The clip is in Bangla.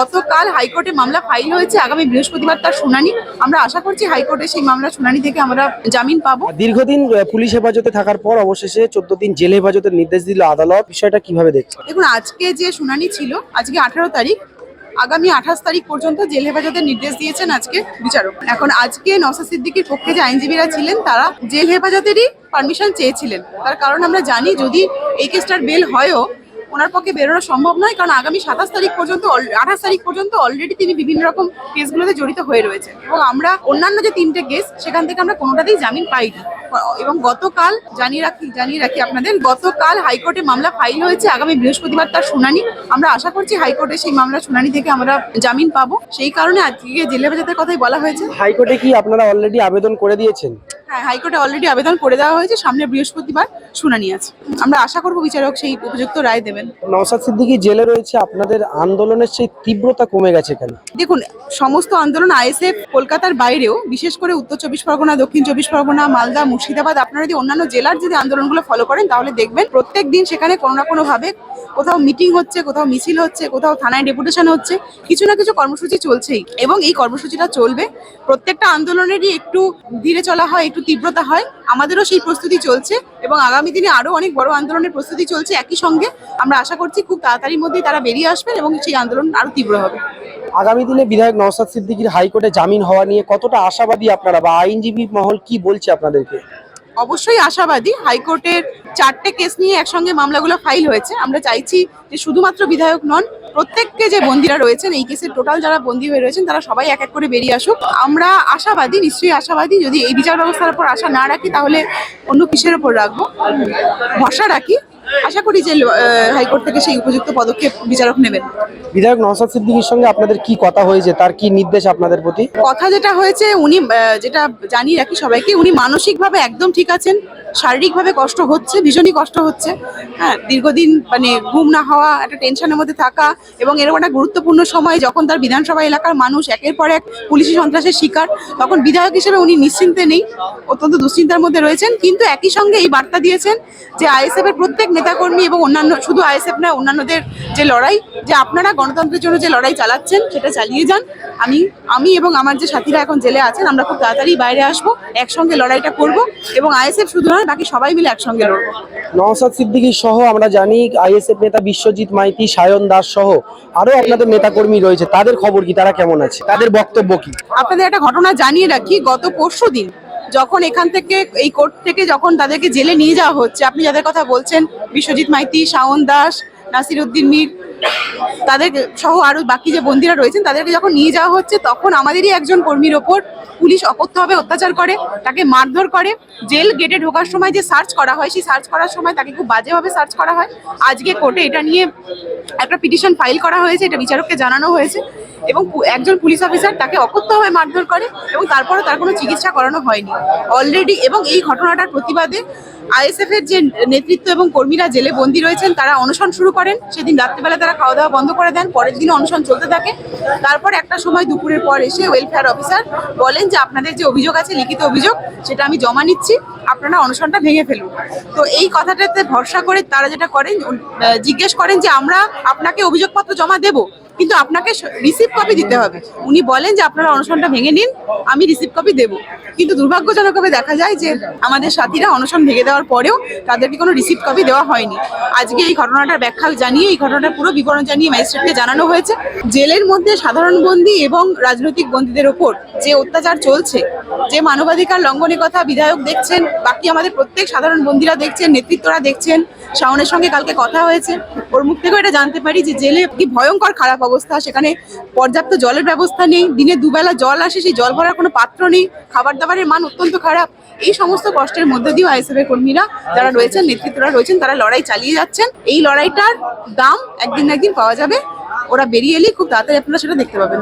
গতকাল হাইকোর্টে মামলা ফাইল হয়েছে আগামী বৃহস্পতিবার তার শুনানি। আমরা আশা করছি হাইকোর্টে সেই মামলা শুনানি থেকে আমরা জামিন পাবো। দীর্ঘদিন পুলিশ হেফাজতে থাকার পর অবশেষে চোদ্দ দিন জেল হেফাজতের নির্দেশ দিল আদালত। বিষয়টা কীভাবে দেখছেন? দেখুন আজকে যে শুনানি ছিল আজকে আঠারো তারিখ আগামী আঠাশ তারিখ পর্যন্ত জেল হেফাজতের নির্দেশ দিয়েছেন আজকে বিচারক। এখন আজকে নওসা সিদ্দিকির পক্ষে যে আইনজীবীরা ছিলেন তারা জেল হেফাজতেরই পারমিশন চেয়েছিলেন। তার কারণ আমরা জানি যদি এই কেসটার বেল হয়ও ওনার পক্ষে বেরোনো সম্ভব নয় কারণ আগামী সাতাশ তারিখ পর্যন্ত আঠাশ তারিখ পর্যন্ত অলরেডি তিনি বিভিন্ন রকম কেসগুলোতে জড়িত হয়ে রয়েছে এবং আমরা অন্যান্য যে তিনটে কেস সেখান থেকে আমরা কোনোটাতেই জামিন পাইনি। এবং গতকাল জানিয়ে রাখি জানিয়ে রাখি আপনাদের গতকাল হাইকোর্টে মামলা ফাইল হয়েছে আগামী বৃহস্পতিবার তার শুনানি। আমরা আশা করছি হাইকোর্টে সেই মামলা শুনানি থেকে আমরা জামিন পাবো। সেই কারণে আজকে জেলে হেফাজতের কথাই বলা হয়েছে। হাইকোর্টে কি আপনারা অলরেডি আবেদন করে দিয়েছেন? হ্যাঁ হাইকোর্টে অলরেডি আবেদন করে দেওয়া হয়েছে। সামনে বৃহস্পতিবার শুনানি আছে। আমরা আশা করব বিচারক সেই উপযুক্ত রায় দেবেন। নওসাদ সিদ্দিকি জেলে রয়েছে আপনাদের আন্দোলনের সেই তীব্রতা কমে গেছে এখানে দেখুন সমস্ত আন্দোলন আইএসএফ কলকাতার বাইরেও বিশেষ করে উত্তর চব্বিশ পরগনা দক্ষিণ চব্বিশ পরগনা মালদা মুর্শিদাবাদ আপনারা যদি অন্যান্য জেলার যদি আন্দোলনগুলো ফলো করেন তাহলে দেখবেন প্রত্যেক দিন সেখানে কোনো না কোনোভাবে কোথাও মিটিং হচ্ছে কোথাও মিছিল হচ্ছে কোথাও থানায় ডেপুটেশন হচ্ছে কিছু না কিছু কর্মসূচি চলছেই। এবং এই কর্মসূচিটা চলবে। প্রত্যেকটা আন্দোলনেরই একটু ধীরে চলা হয় একটু তীব্রতা হয় আমাদেরও সেই প্রস্তুতি চলছে এবং আগামী দিনে আরও অনেক বড় আন্দোলনের প্রস্তুতি চলছে একই সঙ্গে। আমরা আশা করছি খুব তাড়াতাড়ির মধ্যেই তারা বেরিয়ে আসবেন এবং সেই আন্দোলন আরও তীব্র হবে। আগামী দিনে বিধায়ক নওসাদ সিদ্দিকির হাইকোর্টে জামিন হওয়া নিয়ে কতটা আশাবাদী আপনারা বা আইনজীবী মহল কি বলছে আপনাদেরকে? অবশ্যই আশাবাদী হাইকোর্টের চারটে কেস নিয়ে একসঙ্গে মামলাগুলো ফাইল হয়েছে। আমরা চাইছি যে শুধুমাত্র বিধায়ক নন, প্রত্যেককে যে বন্দীরা রয়েছেন, এই কেসের টোটাল যারা বন্দী হয়ে রয়েছেন, তারা সবাই এক এক করে বেরিয়ে আসুক। আমরা আশাবাদী, নিশ্চয়ই আশাবাদী, যদি এই বিচার ব্যবস্থার উপর আশা না রাখি, তাহলে অন্য কিসের উপর রাখব? ভরসা রাখি। আশা করি যে হাইকোর্ট থেকে সেই উপযুক্ত পদক্ষেপ বিচারক নেবেন। বিধায়ক নওসাদ সিদ্দিকির সঙ্গে আপনাদের কি কথা হয়েছে? তার কি নির্দেশ আপনাদের প্রতি? কথা যেটা হয়েছে উনি যেটা জানিয়ে রাখি সবাইকে উনি মানসিকভাবে একদম ঠিক আছেন। শারীরিকভাবে কষ্ট হচ্ছে, ভীষণই কষ্ট হচ্ছে। হ্যাঁ দীর্ঘদিন মানে ঘুম না হওয়া, একটা টেনশনের মধ্যে থাকা এবং এরকম একটা গুরুত্বপূর্ণ সময় যখন তার বিধানসভা এলাকার মানুষ একের পর এক পুলিশি সন্ত্রাসের শিকার, তখন বিধায়ক হিসেবে উনি নিশ্চিন্তে নেই, অত্যন্ত দুশ্চিন্তার মধ্যে রয়েছেন। কিন্তু একই সঙ্গে এই বার্তা দিয়েছেন যে আইএসএফ এর প্রত্যেক নেতাকর্মী এবং অন্যান্য, শুধু আইএসএফ না, অন্যান্যদের যে লড়াই, যে আপনারা গণতন্ত্রের জন্য যে লড়াই চালাচ্ছেন, সেটা চালিয়ে যান। আমি আমি এবং আমার যে সাথীরা এখন জেলে আছেন, আমরা খুব তাড়াতাড়ি বাইরে আসব, একসঙ্গে লড়াইটা করব এবং আইএসএফ শুধু নয় বাকি সবাই মিলে একসঙ্গে লড়বো। নওসাদ সিদ্দিকী সহ আমরা জানি আইএসএফ নেতা বিশ্বজিৎ মাইতি সায়ন দাস সহ আরও আপনাদের নেতাকর্মী রয়েছে। তাদের খবর কি? তারা কেমন আছে? তাদের বক্তব্য কি? আপনাদের একটা ঘটনা জানিয়ে রাখি গত পরশু দিন যখন এখান থেকে এই কোর্ট থেকে যখন তাদেরকে জেলে নিয়ে যাওয়া হচ্ছে আপনি যাদের কথা বলছেন বিশ্বজিৎ মাইতি শাওন দাস নাসির উদ্দিন মীর তাদের সহ আরও বাকি যে বন্দিরা রয়েছেন, তাদেরকে যখন নিয়ে যাওয়া হচ্ছে, তখন আমাদেরই একজন কর্মীর ওপর পুলিশ অকথ্যভাবে অত্যাচার করে, তাকে মারধর করে। জেল গেটে ঢোকার সময় যে সার্চ করা হয়, সেই সার্চ করার সময় তাকে খুব বাজেভাবে সার্চ করা হয়। আজকে কোর্টে এটা নিয়ে একটা পিটিশন ফাইল করা হয়েছে, এটা বিচারককে জানানো হয়েছে এবং একজন পুলিশ অফিসার তাকে অকথ্যভাবে মারধর করে এবং তারপরে তার কোনো চিকিৎসা করানো হয়নি। অলরেডি এবং এই ঘটনাটার প্রতিবাদে আইএসএফ এর যে নেতৃত্ব এবং কর্মীরা জেলে বন্দী রয়েছেন, তারা অনশন শুরু করেন। সেদিন রাত্রিবেলা তারা খাওয়া দাওয়া বন্ধ করে দেন। পরের দিন অনশন চলতে থাকে। তারপর একটা সময় দুপুরের পর এসে ওয়েলফেয়ার অফিসার বলেন যে, আপনাদের যে অভিযোগ আছে, লিখিত অভিযোগ, সেটা আমি জমা নিচ্ছি। আপনারা অনশনটা ভেঙে ফেলুন। তো এই কথাটাতে ভরসা করে তারা যেটা করেন জিজ্ঞেস করেন যে, আমরা আপনাকে অভিযোগপত্র জমা দেব? কিন্তু আপনাকে রিসিভ কপি দিতে হবে। উনি বলেন যে আপনারা অনশনটা ভেঙে নিন, আমি রিসিভ কপি দেব। কিন্তু দুর্ভাগ্যজনকভাবে দেখা যায় যে আমাদের সাথীরা অনশন ভেঙে দেওয়ার পরেও তাদেরকে কোনো রিসিভ কপি দেওয়া হয়নি। আজকে এই ঘটনাটার ব্যাখ্যা জানিয়ে, এই ঘটনাটার পুরো বিবরণ জানিয়ে ম্যাজিস্ট্রেটকে জানানো হয়েছে। জেলের মধ্যে সাধারণ বন্দী এবং রাজনৈতিক বন্দীদের ওপর যে অত্যাচার চলছে যে মানবাধিকার লঙ্ঘনের কথা বিধায়ক দেখছেন, বাকি আমাদের প্রত্যেক সাধারণ বন্দীরা দেখছেন, নেতৃত্বরা দেখছেন, শাওনের সঙ্গে কালকে কথা হয়েছে। ওর মুখ থেকেও এটা জানতে পারি যে জেলে কি ভয়ঙ্কর খারাপ অবস্থা, সেখানে পর্যাপ্ত জলের ব্যবস্থা নেই, দিনে দুবেলা জল আসে, সেই জল ভরার কোনো পাত্র নেই খাবার দাবারের মান অত্যন্ত খারাপ। এই সমস্ত কষ্টের মধ্যে দিয়েও আইএসএফ এর কর্মীরা যারা রয়েছেন, নেতৃত্বরা রয়েছেন, তারা লড়াই চালিয়ে যাচ্ছেন। এই লড়াইটার দাম একদিন একদিন পাওয়া যাবে। ওরা বেরিয়ে এলেই খুব তাড়াতাড়ি আপনারা সেটা দেখতে পাবেন।